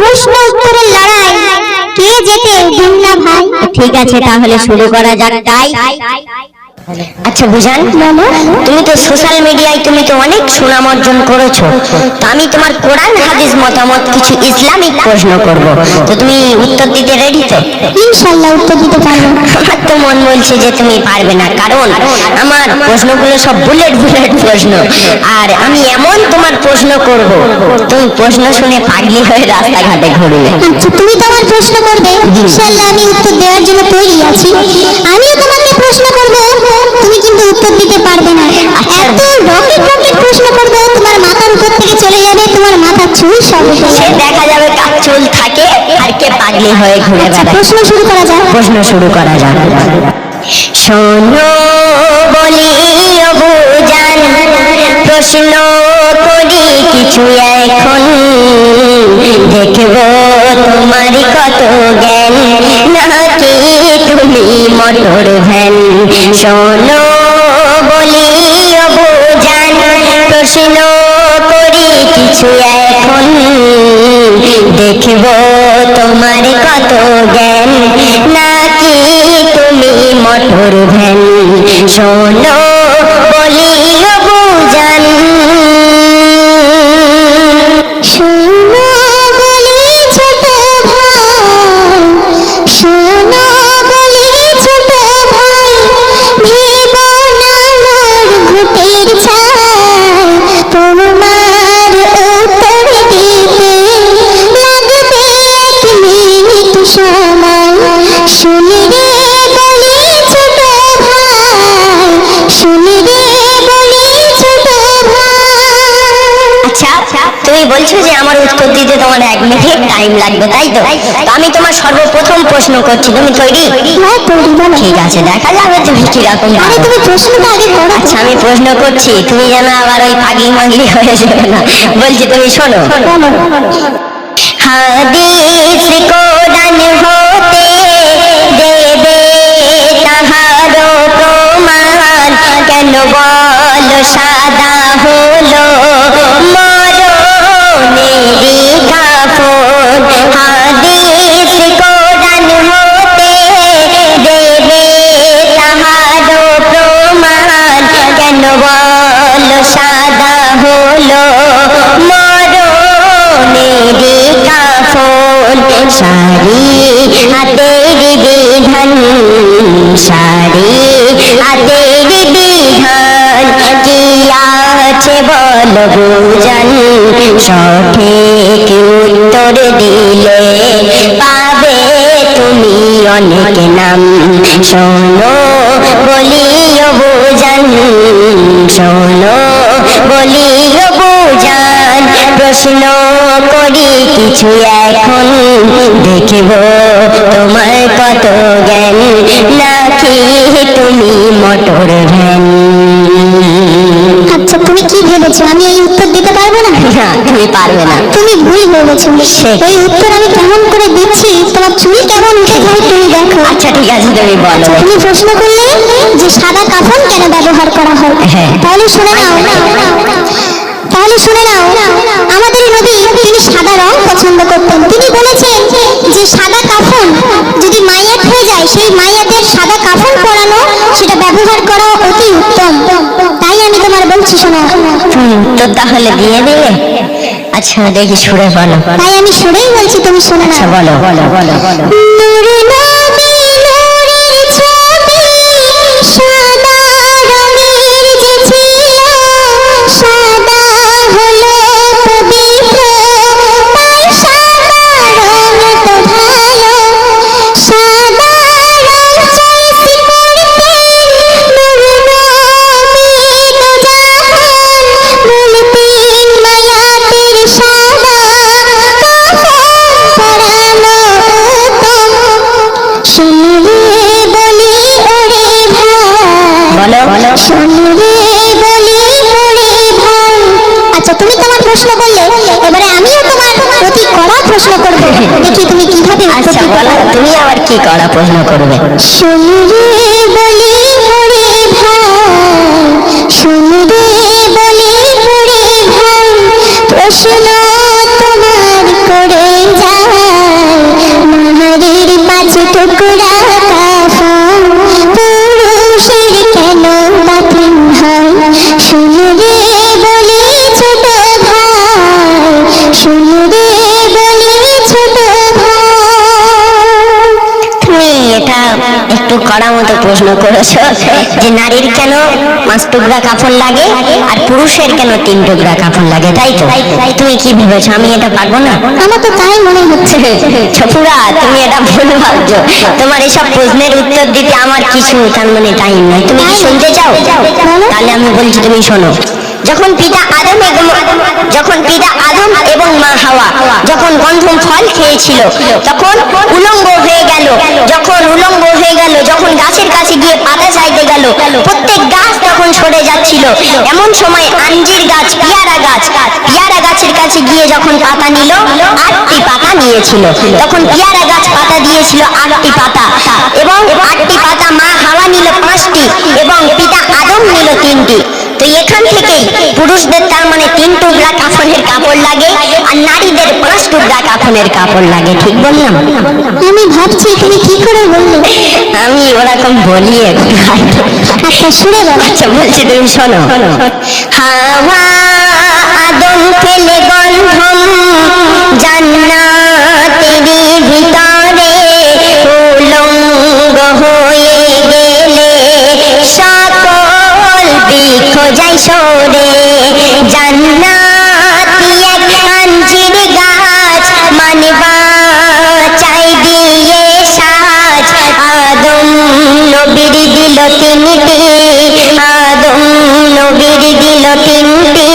প্রশ্ন উত্তরের লড়াই। কে না ভাই? ঠিক আছে তাহলে শুরু করা যাক। তাই। আচ্ছা বুঝান। তুমি তো সোশ্যাল মিডিয়ায় তুমি তো অনেক সুনাম অর্জন করেছ। তো আমি তোমার কোরআন হাদিস মতামত কিছু ইসলামিক প্রশ্ন করব। তো তুমি উত্তর দিতে রেডি তো? ইনশাআল্লাহ উত্তর দিতে পারব। আমার তো মন বলছে যে তুমি পারবে না কারণ আমার প্রশ্নগুলো সব বুলেট বুলেট প্রশ্ন। আর আমি এমন তোমার প্রশ্ন করব তুমি প্রশ্ন শুনে পাগলি হয়ে রাস্তাঘাটে ঘুরবে আচ্ছা তুমি তো আমার প্রশ্ন করবে। ইনশাআল্লাহ আমি উত্তর দেওয়ার জন্য তৈরি আছি। আমিও তোমাকে প্রশ্ন করব। তুমি কিন্তু উত্তর দিতে পারবে না। এত রকেট রকেট প্রশ্ন করবে তোমার মাথার উপর থেকে চলে যাবে তোমার মাথার চুল সব সে দেখা যাবে কার চুল থাকে আর কে পাগলি হয়ে ঘুরে আচ্ছা বেড়ায়। প্রশ্ন শুরু করা যাক। প্রশ্ন শুরু করা যাক। শোনো বলি অবুজান প্রশ্ন করি কিছু এখন। দেখব তোমার কত জ্ঞান নাকি তুমি মটর ভ্যান শোনো বলি অবুজান প্রশ্ন করি কিছু এখন। দেখব তোমার কত জ্ঞান, নাকি তুমি মটর ভ্যান। শোনো আচ্ছা তুমি বলছো যে আমার উত্তর দিতে তোমার এক মিনিট টাইম লাগবে তাই তো? আমি তোমার সর্বপ্রথম প্রশ্ন করছি তুমি তৈরি? ঠিক আছে দেখা যাবে তুমি কীরকম তুমি প্রশ্নটা আগে করো। আচ্ছা আমি প্রশ্ন করছি তুমি যেন আবার ওই পাগলি মাগলি হয়ে যাবে না। বলছি তুমি শোনো। হাদিস কোরআন হতে দেবে তাহারো প্রমাণ। কেন বল সাদা হলো। মরণেরই বুঝান সঠিক উত্তর দিলে পাবে তুমি অনেক নাম। শোনো বলিও বুঝান শোনো, বলিও বুঝান, প্রশ্ন করি কিছু এখন। দেখব তোমার কত পারবে না। তুমি ভুল ভেবেছো এই উত্তর আমি কেমন করে দিচ্ছি তোমার চুল কেমন উঠে যায় তুমি দেখো। আচ্ছা ঠিক আছে তুমি বলো। তুমি প্রশ্ন করলে যে সাদা কাফন কেন ব্যবহার করা হয়? হ্যাঁ। তাহলে শুনে নাও। তাহলে শুনে নাও। আমাদের নবী তিনি সাদা রং পছন্দ করতেন। তিনি বলেছেন যে সাদা কাফন যদি মাইয়াত হয়ে যায় সেই মাইয়াতের সাদা কাফন পরানো সেটা ব্যবহার করা অতি উত্তম। তাই আমি তোমার বলছি শোনো। উত্তর তাহলে দিয়ে দেবে। আচ্ছা দেখি সুরে বলো। তাই আমি সুরেই বলছি তুমি শোনো না। আচ্ছা বলো বলো বলো বলো। একে তুমি কীভাবে আচ্ছা বলো তুমি আবার কি করা প্রশ্ন করবে? বলি প্রশ্ন তোমার করে যায়। মহারের পাঁচ টুকরা প্রশ্ন করেছ। যে নারীর কেন পাঁচ টুকরা কাপড় লাগে আর পুরুষের কেন তিন টুকরা কাপড় লাগে তাই তো? তুমি কি ভেবেছো আমি এটা পারব না? আমার তো তাই মনে হচ্ছে। ছপুরা তুমি এটা ভুল ভাবছ। তোমার এসব প্রশ্নের উত্তর দিতে আমার কিছু তার মানে টাইম নাই। তুমি কি শুনতে চাও? তাহলে আমি বলছি তুমি শোনো। যখন পিতা আদম এবং যখন পিতা আদম এবং মা হাওয়া, যখন গন্ধম ফল খেয়েছিল, তখন উলঙ্গ হয়ে গেল, যখন উলঙ্গ হয়ে গেল, যখন গাছের কাছে গিয়ে পাতা চাইতে গেল, প্রত্যেক গাছ তখন সরে যাচ্ছিল। এমন সময় আঞ্জির গাছ, পিয়ারা গাছ, পিয়ারা গাছের কাছে গিয়ে যখন পাতা নিল, আটটি পাতা নিয়েছিল। তখন পিয়ারা গাছ পাতা দিয়েছিল আটটি পাতা এবং আটটি পাতা মা হাওয়া নিল পাঁচটি এবং পিতা আদম নিল তিনটি। পুরুষদের তার মানে তিন টুকরা কাফনের কাপড় লাগে আর নারীদের পাঁচ টুকরা কাফনের কাপড় লাগে ঠিক বললাম? আমি ভাবছি তুমি কি করে বললে? আমি ওরকম বলি। আচ্ছা শুনে বলো। আচ্ছা বলছি তুমি শোনো। হাওয়া আদম ফেলে গন্ধম জান্নাতেরই যাই সরে জান্নাতি এক আঞ্জির গাছ মানবা চাই দিয়ে সাজ। আদম নবীর দিল তিনটি আদম নবীর দিল তিনটি।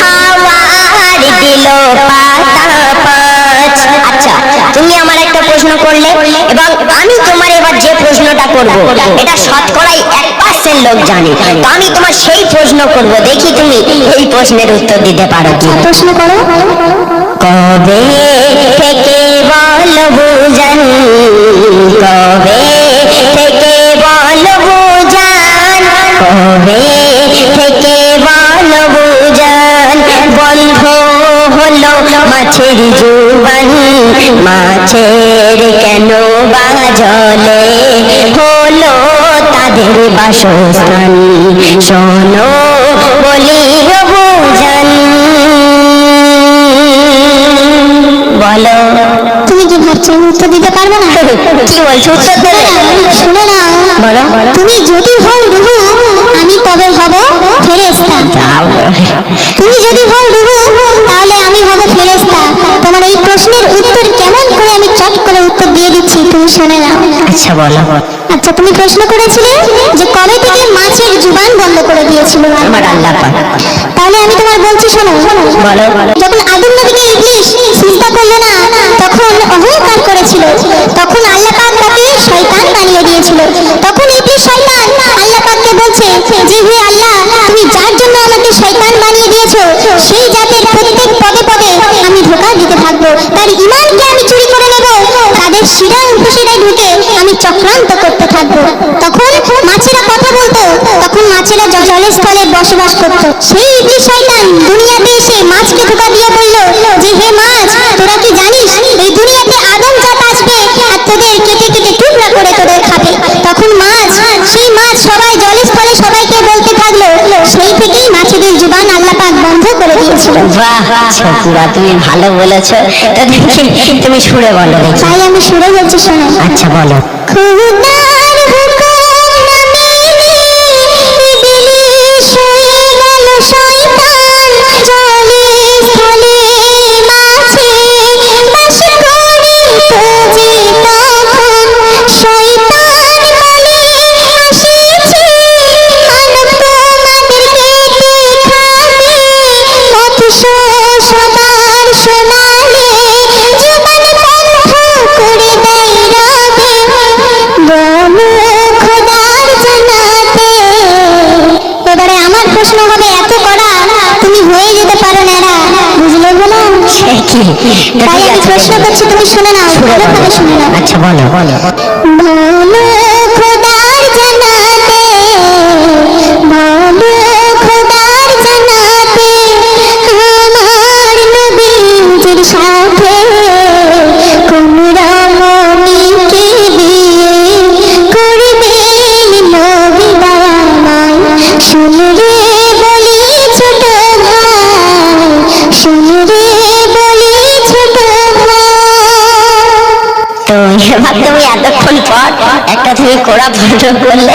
হাওয়ার দিল পাতা পাঁচ। আচ্ছা তুমি আমার একটা প্রশ্ন করলে এবং আমি তোমার এবার যে প্রশ্নটা করব। এটা শতকরাই এক পার্সেন্ট লোক জানে। তো আমি তোমার সেই প্রশ্ন করব। দেখি তুমি এই প্রশ্নের উত্তর দিতে পারো কি প্রশ্ন করো। কবে থেকে বল বুঝান? কবে থেকে বল বুঝান? কবে থেকে হলো মাছের জুবান মাছের কেন বা জলে? হলো তাদের বাসস্থান। শোনো বলি বুঝান বলো। তুমি কি ভাবছ উত্তর দিতে পারব না? কি বলছো? উত্তর দেবে শুনে না বলো তুমি যদি হও রুহু আমি তবে হব ফেরেশতা। তুমি যদি হও রুহু তাহলে আমি হব ফেরেস্তা তোমার এই প্রশ্নের উত্তর কেমন করে আমি চট করে উত্তর দিয়ে দিচ্ছি তুমি শুনে নাও। আচ্ছা বলো। আচ্ছা তুমি প্রশ্ন করেছিলে যে কবে থেকে মাছের জুবান বন্ধ করে দিয়েছিল? আমার আল্লাহ পাক। তাহলে আমি তোমার বলছি শোনো বলো যখন আদম নবীকে ইবলিস সিজদা করল না তখন অহংকার করেছিল তখন আল্লাহ পাক তাকে শয়তান বানিয়ে দিয়েছিল তখন ইবলিস শয়তান আল্লাহ পাককে বলছে যে হে আল্লাহ তুমি যার জন্য আমাকে শয়তান বানিয়ে দিয়েছ সেই জাতের প্রত্যেক পদে পদে আমি ধোঁকা দিতে থাকব তার ইমানকে আমি চুরি করে নেব তাদের শিরা উপশিরায় ঢুকে আমি চক্রান্ত করতে থাকব তখন মাছেরা কথা বলতো তখন মাছেরা জ- জলের স্থলে বসবাস করত। সেই শয়তান দুনিয়াতে এসে মাছকে ধোকা দিয়ে বলল যে হে মাছ তোরা কি জানিস? এই দুনিয়াতে আদম জাত আসবে আর তোদের কেটে কেটে টুকরা করে তোদের খাবে। তখন মাছ সেই মাছ সবাই জলের স্থলে সবাইকে বলতে থাকল সেই থেকেই মাছেদের জুবান আল্লাহ পাক বন্ধ করে দিয়েছিল। বাহ ছকুরা তুমি ভালো বলেছ। তুমি সুরে বলো। তাই আমি সুরে বলছি শোনো। আচ্ছা বলো। খুদার কি তাই ঠিক আমি প্রশ্ন বলো। করছি তুমি শুনে নাও সুরে বলো। শুনে নাও আচ্ছা বলো বলো তুমি এতক্ষণ পর একটা কড়া প্রশ্ন করলে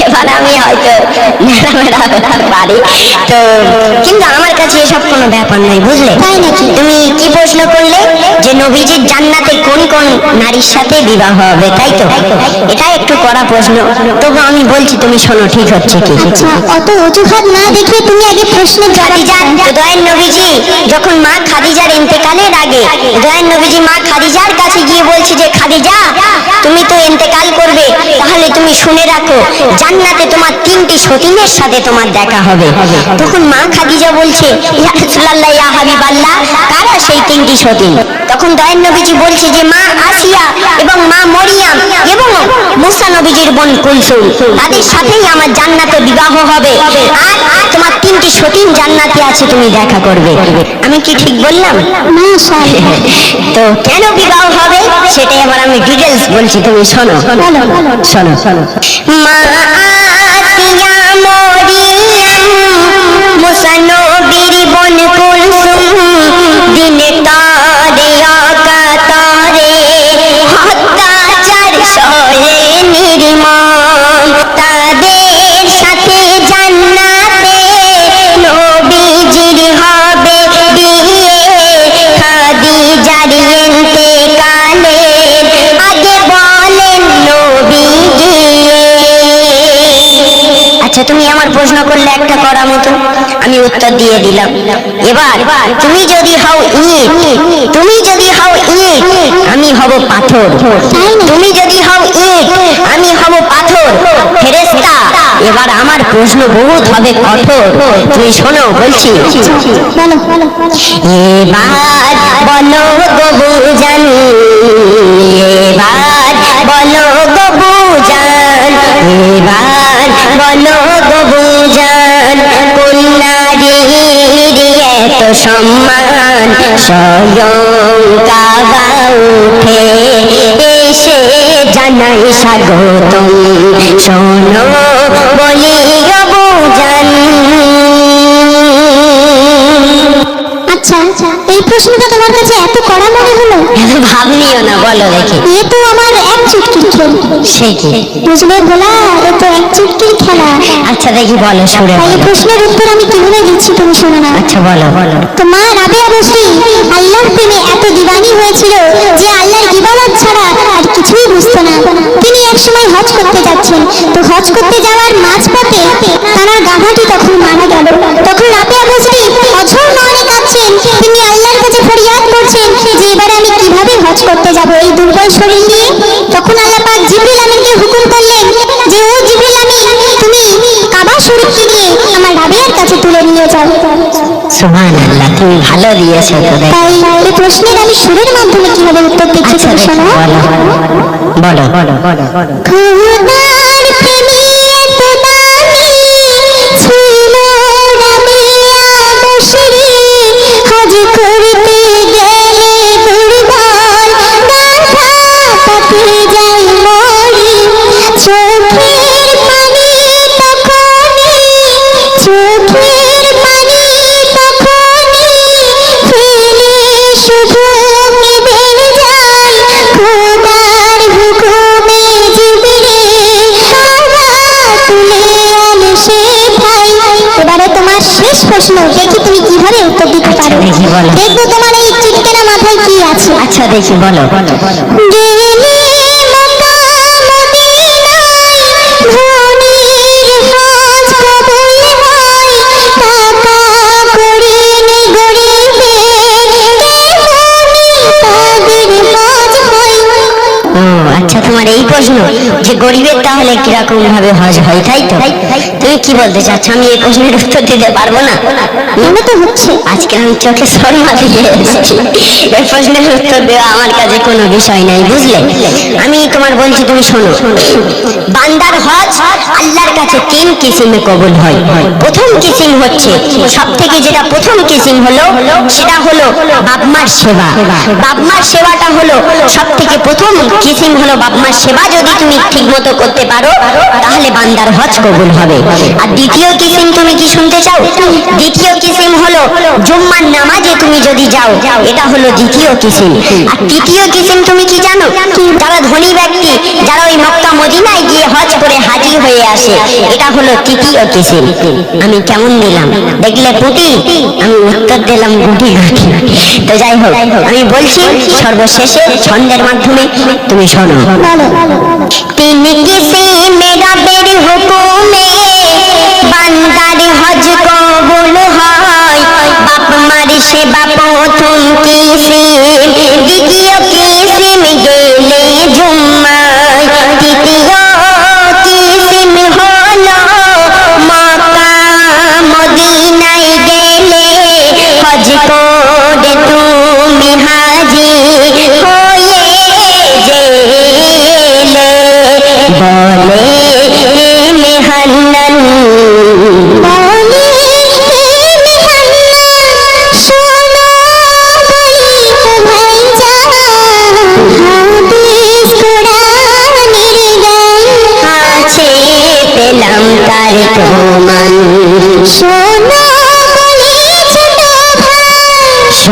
এবার আমি হয়তো পারি তো কিন্তু আমার কাছে এসব কোনো ব্যাপার নয় বুঝলে? তাই নাকি? তুমি কি প্রশ্ন করলে যে নবীজির জান্নাতে কোন কোন নারীর সাথে বিবাহ হবে তাই তো? এটা একটু কড়া প্রশ্ন। তবু আমি বলছি তুমি শোনো ঠিক হচ্ছে কি? আচ্ছা অত অজুহাত না দেখে তুমি আগে প্রশ্নের জবাব খাদিজার দয়ার নবীজি যখন মা খাদিজার ইন্তেকালের আগে দয়ার নবীজি মা খাদিজার কাছে গিয়ে বলছে যে খাদিজা তুমি তো ইন্তেকাল করবে তাহলে তুমি শুনে রাখো জান্নাতে তোমার তিনটি সতীনের সাথে তোমার দেখা হবে। তখন মা খাদিজা বলছে ইয়া রাসূলুল্লাহ ইয়া হাবিবাল্লাহ কারা সেই তিনটি সতীন? তখন দয়ার নবীজি বলছে যে মা আসিয়া এবং মা মরিয়াম এবং মুসা নবীজির বোন কুলসুম তাদের সাথেই আমার জান্নাতে বিবাহ হবে। আর তোমার তিনটি সতীন জান্নাতে আছে তুমি দেখা করবে। আমি কি ঠিক বললাম? তো কেন বিবাহ হবে? সেটাই আমি ডিটেলস বলছি তুমি শোনো। শোনো শোনো প্রশ্ন করলে একটা করা মতো আমি উত্তর দিয়ে দিলাম। এবার তুমি যদি হও ইট, তুমি যদি হও ইট, আমি হব পাথর। তুমি যদি হও ইট, আমি হব পাথর। ফেরেশতা, এবার আমার প্রশ্ন বহুত হবে কঠোর। তুমি শোনো, বলছি। বলো বলো এবার বলো গবু জান, এবার বলো গবু জান, এবার বলো সম্মান স্বয়ং উঠে এসে জানাই স্বাগতম। শোনো বলি গবু জান আচ্ছা এই প্রশ্নটা তোমার কাছে এত কড়া মনে হলো? এত ভাব নিও না বলো দেখি। এ তো আমার এক চুটকির খেল। সে কি? বুঝলে ভোলা এ তো এক চুটকির খেলা। আচ্ছা দেখি বলো সুরে এই প্রশ্নের উত্তর আমি কীভাবে দিচ্ছি তুমি শোনো না। আচ্ছা বলো বলো। তো মা রাবেয়া আল্লাহর প্রেমে এত দিবানি হয়েছিল যে আল্লাহর ইবাদত ছাড়া আর কিছুই বুঝতো না। তিনি একসময় হজ করতে যাচ্ছেন। তো হজ করতে যাওয়ার মাঝপথে তার গাধাটি তখন মারা গেল। তখন রাবেয়া বসরি অঝর নয়নে কাঁদছেন তিনি আল্লাহর কাছে ফরিয়াদ করছেন যে এবারে আমি হজ করতে যাব এই দুর্বল শরীর নিয়ে। তখন আল্লাহ পাক জিবরিল আমিনকে হুকুম করলেন যে ও জিবরিল আমিন তুমি কাবা শরীফকে নিয়ে আমার রাবিয়ার কাছে তুলে নিয়ে যাও। সুবহানাল্লাহ তুমি ভালো দিয়েছ তাই এই প্রশ্নের আমি সুরের মাধ্যমে কীভাবে উত্তর দিচ্ছি আচ্ছা শোনো। বলো। বলো বলো বলো প্রশ্ন দেখি তুমি কীভাবে উত্তর দিতে পারো। দেখব তোমার এই মাথায় কি আছে। আচ্ছা দেখি বলো বলো গরিবের তাহলে কীরকম ভাবে হজ হয় তাই তো? তুমি কি বলতে চাচ্ছ? আমি এই প্রশ্নের উত্তর দিতে পারব না? মনে তো হচ্ছে। আজকে আমি চোখে শর্মা দিয়ে এসেছি। এই প্রশ্নের উত্তর দেওয়া আমার কাছে কোনো বিষয় নাই বুঝলে? আমি তোমার বলছি তুমি শোনো। বান্দার হজ আল্লাহর কাছে তিন কিসিমে কবুল হয়। প্রথম কিসিম হচ্ছে সব থেকে যেটা প্রথম কিসিম হলো সেটা হলো বাপমার সেবা। বাপমার সেবাটা হলো সব থেকে প্রথম কিসিম হলো বাপমার সেবা যদি তুমি ঠিক মতো করতে পারো, তাহলে বান্দার হজ কবুল হবে। আর দ্বিতীয় কিসিম তুমি কি শুনতে চাও? দ্বিতীয় কিসিম হলো জুম্মার নামাজে তুমি যদি যাও, এটা হলো দ্বিতীয় কিসিম। আর তৃতীয় কিসিম তুমি কি জানো? যারা ধনী ব্যক্তি, যারা ওই মক্কা মদিনায় গিয়ে হজ করে হাজির হয়ে আসে, এটা হলো তৃতীয় কিসিম। আমি কেমন দিলাম দেখলে পুটি আমি উত্তর দিলাম গুটি গুটি তো যাই হোক, আমি বলছি, সর্বশেষে ছন্দের মাধ্যমে তুমি শোনো। তিন কিসিমে রবের হুকুমে বান্দার হজ কবুল হয়। বাপ মার সেবা প্রথম কিসিম দ্বিতীয় কিসিম গেলে জুম্মায়? তৃতীয় কিসিম হলো মক্কা? মদিনায় গেলে হজ করে তুমি হাজি বলে মেহান্নান বলে পেলাম তার প্রমাণ শোনো